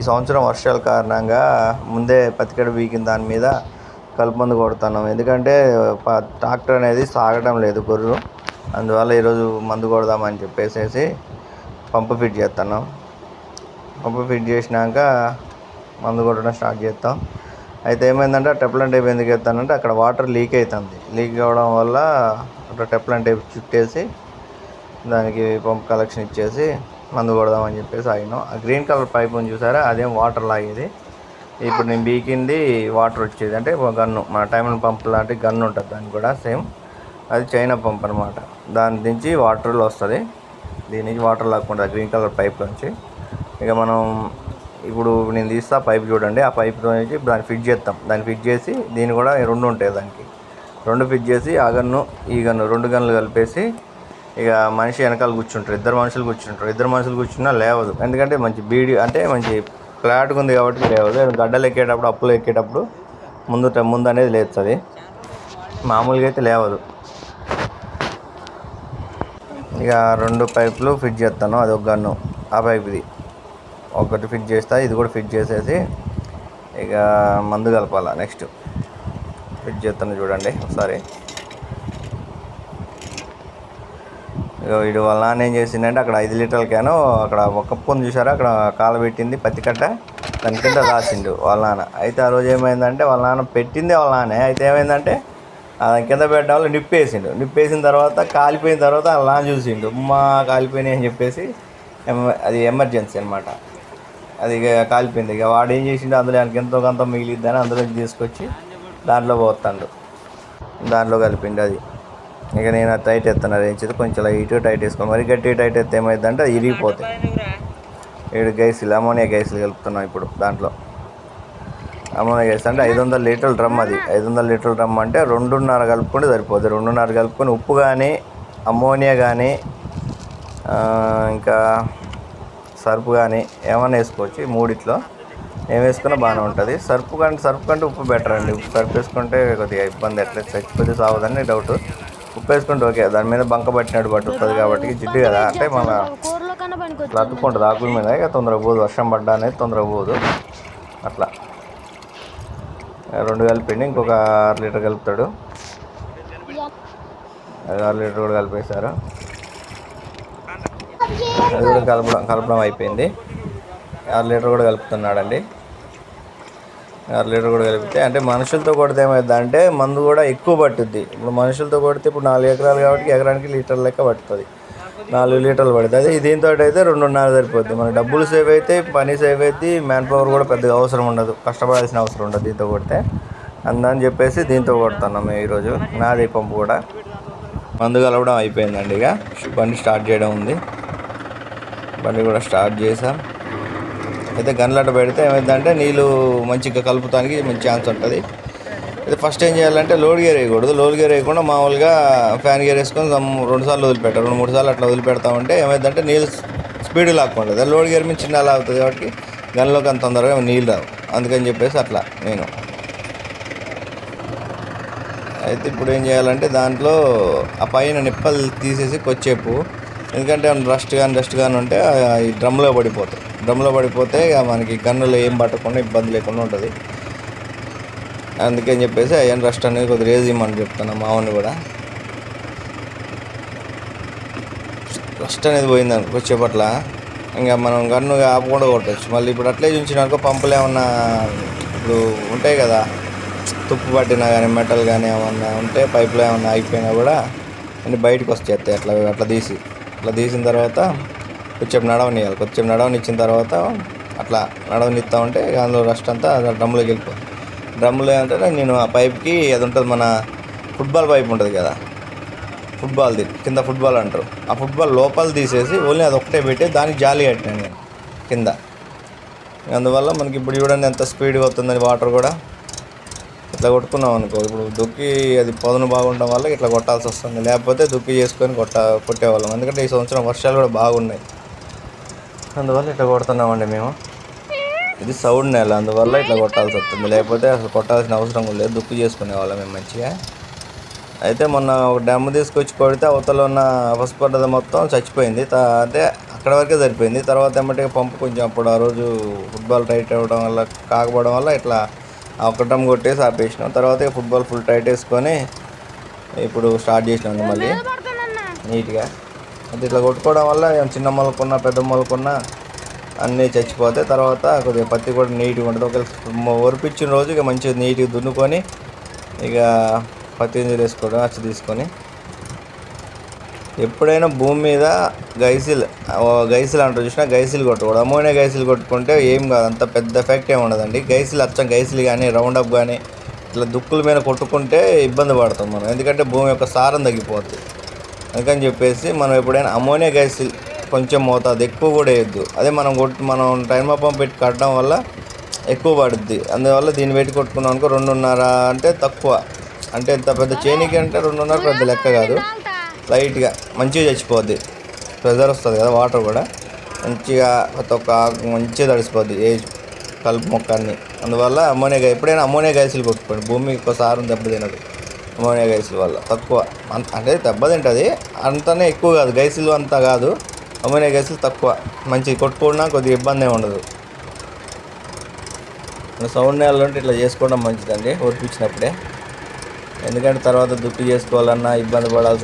ఈ సంవత్సరం వర్షాల కారణంగా ముందే పత్తికడ వీకిన దాని మీద కలుపు మందు కొడుతున్నాం. ఎందుకంటే ప- ట్రాక్టర్ అనేది సాగడం లేదు గొర్రు అందువల్ల ఈరోజు మందు కొడదామని చెప్పేసేసి పంపు ఫిట్ చేస్తున్నాం. పంపు ఫిట్ చేసినాక మందు కొట్టడం స్టార్ట్ చేస్తాం. అయితే ఏమైందంటే టెప్లన్ టైప్ ఎందుకు వేస్తానంటే అక్కడ వాటర్ లీక్ అవుతుంది. లీక్ అవ్వడం వల్ల అక్కడ టెప్లన్ టైప్ చుట్టేసి దానికి పంప్ కలెక్షన్ ఇచ్చేసి మందు కొడదామని చెప్పేసి ఆగినాం. ఆ గ్రీన్ కలర్ పైప్ ఉంది చూసారా? అదేం వాటర్ లాగేది. ఇప్పుడు నేను బీకింది వాటర్ వచ్చేది. అంటే ఒక గన్ను. మన టైమ్ పంప్ లాంటి గన్ను ఉంటుంది దాన్ని కూడా సేమ్. అది చైనా పంప్ అనమాట దాని నుంచి వాటర్లో వస్తుంది. దీని నుంచి వాటర్ లాక్కుండా గ్రీన్ కలర్ పైప్ నుంచి. ఇక మనం ఇప్పుడు నేను తీస్తా పైప్ చూడండి. ఆ పైప్తో నుంచి దాన్ని ఫిట్ చేస్తాం. దాన్ని ఫిట్ చేసి దీన్ని కూడా రెండు ఉంటాయి దానికి. రెండు ఫిట్ చేసి ఆ గన్ను ఈ గన్ను రెండు గన్నులు కలిపేసి ఇక మనిషి వెనకాల కూర్చుంటారు ఇద్దరు మనుషులు కూర్చుంటారు ఇద్దరు మనుషులు కూర్చున్నా లేవదు. ఎందుకంటే మంచి బీడి అంటే మంచి ఫ్లాట్గా ఉంది కాబట్టి లేవదు. గడ్డలు ఎక్కేటప్పుడు అప్పులు ఎక్కేటప్పుడు ముందు ముందు అనేది లేస్తుంది మామూలుగా అయితే లేవదు. ఇక రెండు పైపులు ఫిట్ చేస్తాను అది ఒక గన్ను. ఆ పైపుది. ఒకటి ఫిట్ చేస్తా ఇది కూడా ఫిట్ చేసేసి ఇక మందు కలపాల నెక్స్ట్. ఫిట్ చేస్తాను చూడండి ఒకసారి ఇక వీడు వాళ్ళ నాన్న ఏం చేసిందంటే అక్కడ ఐదు లీటర్ల క్యాను అక్కడ ఒక కప్పు చూసారా అక్కడ కాలు పెట్టింది పత్తి కట్ట. దాని కింద రాసిండు వాళ్ళ నాన్న. అయితే ఆ రోజు ఏమైందంటే వాళ్ళ నాన్న పెట్టింది వాళ్ళ నాన్నే. అయితే ఏమైందంటే దాని కింద పెట్టడం వల్ల నిప్పేసిండు. నిప్పేసిన తర్వాత కాలిపోయిన తర్వాత వాళ్ళ నాన్న చూసిండు. అమ్మా కాలిపోయినాయి అని చెప్పేసి ఎమ- అది ఎమర్జెన్సీ అనమాట అది ఇక కాలిపోయింది. ఇక వాడు ఏం చేసిండు అందులో ఆయనకి ఎంతో కొంత మిగిలిద్దని అందులో తీసుకొచ్చి దాంట్లో పోతాడు దాంట్లో కలిపిండు అది. ఇక నేను అది టైట్ ఎత్తాను రేంచి కొంచెం ఇటు టైట్ వేసుకోను మరి గట్టి టైట్ ఎత్తే ఏమైందంటే అది ఇరిగిపోతాయి ఏడు గైసులు అమోనియా గైసులు కలుపుతున్నాం ఇప్పుడు దాంట్లో. అమోనియా గైస్ అంటే ఐదు వందల లీటర్ల డ్రమ్ అది. ఐదు వందల లీటర్ల డ్రమ్ అంటే రెండున్నర కలుపుకుంటే సరిపోతుంది రెండున్నర కలుపుకొని ఉప్పు కానీ అమ్మోనియా కానీ ఇంకా సర్పు కానీ ఏమైనా వేసుకోవచ్చు ఈ మూడిట్లో. ఏం వేసుకున్నా బాగానే ఉంటుంది. సర్పు కంటే సర్పు కంటే ఉప్పు బెటర్ అండి. ఉప్పు సర్పు వేసుకుంటే కొద్దిగా ఇబ్బంది ఎట్లా చచ్చిపోతే సావదని డౌట్ ఉప్పేసుకుంటే ఓకే దాని మీద బంక పట్టినట్టు పట్టుతుంది కాబట్టి జిడ్డు కదా. అంటే మన కూరలో ఇట్లా అతుక్కుంటుంది ఆకుల మీద ఇక తొందరగా పోదు వర్షం పడ్డా అనేది తొందరగా పోదు. అట్లా. రెండు కలిపిండి ఇంకొక ఆరు లీటర్ కలుపుతాడు. అది ఆరు లీటర్ కూడా కలిపేశారు. అది కూడా కలపడం కలపడం అయిపోయింది. ఆరు లీటర్ కూడా కలుపుతున్నాడండి. ఆరు లీటర్ కూడా కలిపితే అంటే మనుషులతో కొడితే ఏమైంది అంటే మందు కూడా ఎక్కువ పట్టుద్ది. ఇప్పుడు మనుషులతో కొడితే ఇప్పుడు నాలుగు ఎకరాలు కాబట్టి ఎకరానికి లీటర్ లెక్క పడుతుంది నాలుగు లీటర్లు పడుతుంది. అదే దీంతో అయితే రెండున్నర సరిపోద్ది. మన డబ్బులు సేవ్ అయితే పని సేవ్ అయితే మ్యాన్ పవర్ కూడా పెద్దగా అవసరం ఉండదు. కష్టపడాల్సిన అవసరం ఉండదు దీంతో కొడితే. అందని చెప్పేసి దీంతో కొడుతున్నాం మేము ఈరోజు. నాది పంపు కూడా. మందు కలవడం అయిపోయిందండి ఇక. బండి స్టార్ట్ చేయడం ఉంది. బండి కూడా స్టార్ట్ చేసాం అయితే గన్లట పెడితే ఏమైందంటే నీళ్ళు మంచిగా కలుపుతానికి మంచి ఛాన్స్ ఉంటుంది. అయితే ఫస్ట్ ఏం చేయాలంటే లోడ్ గేర్ వేయకూడదు. లోడ్ గేర్ వేయకుండా మామూలుగా ఫ్యాన్ గేర్ వేసుకొని రెండు సార్లు వదిలిపెట్టారు రెండు మూడు సార్లు అట్లా వదిలిపెడతామంటే ఏమైందంటే నీళ్ళు స్పీడ్ లాక్కుంటుంది. లోడ్ గేర్ మీద చిన్న లాగుతుంది కాబట్టి గన్లోకి అంత తొందరగా నీళ్ళు రావు. అందుకని చెప్పేసి అట్లా నేను. అయితే ఇప్పుడు ఏం చేయాలంటే దాంట్లో ఆ పైన నిప్పలు తీసేసి కొచ్చేపు ఎందుకంటే రస్ట్ కానీ డస్ట్ కానీ ఉంటే ఆ ఈ డ్రమ్లో పడిపోతాయి. డ్రమ్లో పడిపోతే ఇక మనకి గన్నులు ఏం పట్టకుండా ఇబ్బంది లేకుండా ఉంటుంది. అందుకని చెప్పేసి అయ్యన్ రస్ట్ అనేది కొద్దిగా రేజ్ ఇమ్మని చెప్తాను మామూలు కూడా. రస్ట్ అనేది పోయింది వచ్చేపట్ల ఇంకా మనం గన్ను ఆపకుండా కొట్టచ్చు. మళ్ళీ ఇప్పుడు అట్లే చూసినాకో పంపులు ఏమన్నా ఇప్పుడు ఉంటాయి కదా. తుప్పు పట్టినా కానీ మెటల్ కానీ ఏమన్నా ఉంటే పైపులో ఏమన్నా అయిపోయినా కూడా అన్ని బయటకు వస్తాయి అట్లా అట్లా తీసి. అట్లా తీసిన తర్వాత కొంచెం నడవనియాలి కొంచెం నడవనిచ్చిన తర్వాత అట్లా నడవనిస్తా ఉంటే అందులో రస్ట్ అంతా డ్రమ్లోకి వెళ్ళిపోతుంది డ్రమ్లో అంటే నేను ఆ పైప్కి అది ఉంటుంది మన ఫుట్బాల్ పైప్ ఉంటుంది కదా ఫుట్బాల్ది కింద ఫుట్బాల్ అంటారు. ఆ ఫుట్బాల్ లోపల తీసేసి ఓన్లీ అది ఒకటే పెట్టి దానికి జాలి కట్టినాను నేను కింద. అందువల్ల మనకి ఇప్పుడు చూడండి ఎంత స్పీడ్గా వస్తుందని వాటర్ కూడా. ఇట్లా కొట్టుకున్నాం అనుకో ఇప్పుడు దుక్కి అది పొదను బాగుండడం వల్ల ఇట్లా కొట్టాల్సి వస్తుంది. లేకపోతే దుక్కి చేసుకొని కొట్ట కొట్టేవాళ్ళం. ఎందుకంటే ఈ సంవత్సరం వర్షాలు కూడా బాగున్నాయి. అందువల్ల ఇట్లా కొడుతున్నామండి మేము. ఇది సౌండ్ నేల అందువల్ల ఇట్లా కొట్టాల్సి వస్తుంది. లేకపోతే అసలు కొట్టాల్సిన అవసరం కూడా లేదు. దుక్కు చేసుకునే వాళ్ళం మేము మంచిగా. అయితే మొన్న ఒక డ్యామ్ తీసుకొచ్చి కొడితే అవతల ఉన్న పసుపడ్డది మొత్తం చచ్చిపోయింది. అంటే అక్కడ వరకే సరిపోయింది. తర్వాత ఏమంటే పంపు కొంచెం అప్పుడు ఆ రోజు ఫుట్బాల్ టైట్ అవ్వడం వల్ల కాకపోవడం వల్ల ఇట్లా ఆ ఒక్క డ్రమ్ కొట్టేసి ఆపేసినాం. తర్వాత ఫుట్బాల్ ఫుల్ టైట్ వేసుకొని ఇప్పుడు స్టార్ట్ చేసినాం మళ్ళీ. నీట్గా. అది ఇట్లా కొట్టుకోవడం వల్ల చిన్న మొలకున్నా పెద్ద మొలకున్నా అన్నీ చచ్చిపోతాయి. తర్వాత కొద్దిగా పత్తి కూడా నీట్గా ఉంటుంది. ఒకవేళ ఒరిపించిన రోజు ఇక మంచిగా నీట్గా దున్నుకొని ఇక పత్తి గింజలు వేసుకోవడం అచ్చి తీసుకొని ఎప్పుడైనా భూమి మీద గైసిల్ గైసిల్ అంటారు చూసినా గైసిల్ కొట్టకూడదు అమోనియా గైసిల్ కొట్టుకుంటే ఏం కాదు అంత పెద్ద ఎఫెక్ట్ ఏమి ఉండదండి. గైసిల్ అచ్చం గైసిల్ కానీ రౌండప్ కానీ ఇట్లా దుక్కుల మీద కొట్టుకుంటే ఇబ్బంది పడతాం మనం. ఎందుకంటే భూమి యొక్క సారం తగ్గిపోతుంది అందుకని చెప్పేసి మనం ఎప్పుడైనా అమోనియా గ్యాస్ కొంచెం మోతాదు ఎక్కువ కూడా వేయద్దు. అదే మనం కొట్టు మనం టైమ్ పంప్ పెట్టి కట్టడం వల్ల ఎక్కువ పడుద్ది. అందువల్ల దీన్ని పెట్టి కొట్టుకున్నాం అనుకో రెండున్నర అంటే తక్కువ. అంటే ఎంత పెద్ద చేనికి అంటే రెండున్నర పెద్ద లెక్క కాదు. లైట్గా మంచిగా చచ్చిపోద్ది. ప్రెజర్ వస్తుంది కదా వాటర్ కూడా. మంచిగా ప్రతి ఒక్క ఆకు మంచిగా తడిసిపోద్ది ఏ కలుపు మొక్క అన్ని అందువల్ల అమ్మోనియా ఎప్పుడైనా అమ్మోనియా గ్యాసులు కొట్టుకోండి. భూమి సారం దెబ్బతినదు అమ్మోనియా గ్యాసుల వల్ల తక్కువ. అంటే దెబ్బతింటుంది. అంతనే ఎక్కువ కాదు. గైసులు అంతా కాదు. అమ్మోనియా గైసులు తక్కువ. మంచి కొట్టుకున్నా కొద్దిగా ఇబ్బంది ఉండదు. సౌండ్ నేలలో ఉంటే ఇట్లా చేసుకోవడం మంచిదండి. ఓర్పించినప్పుడే ఎందుకంటే తర్వాత దుక్కి చేసుకోవాలన్నా ఇబ్బంది పడాల్సి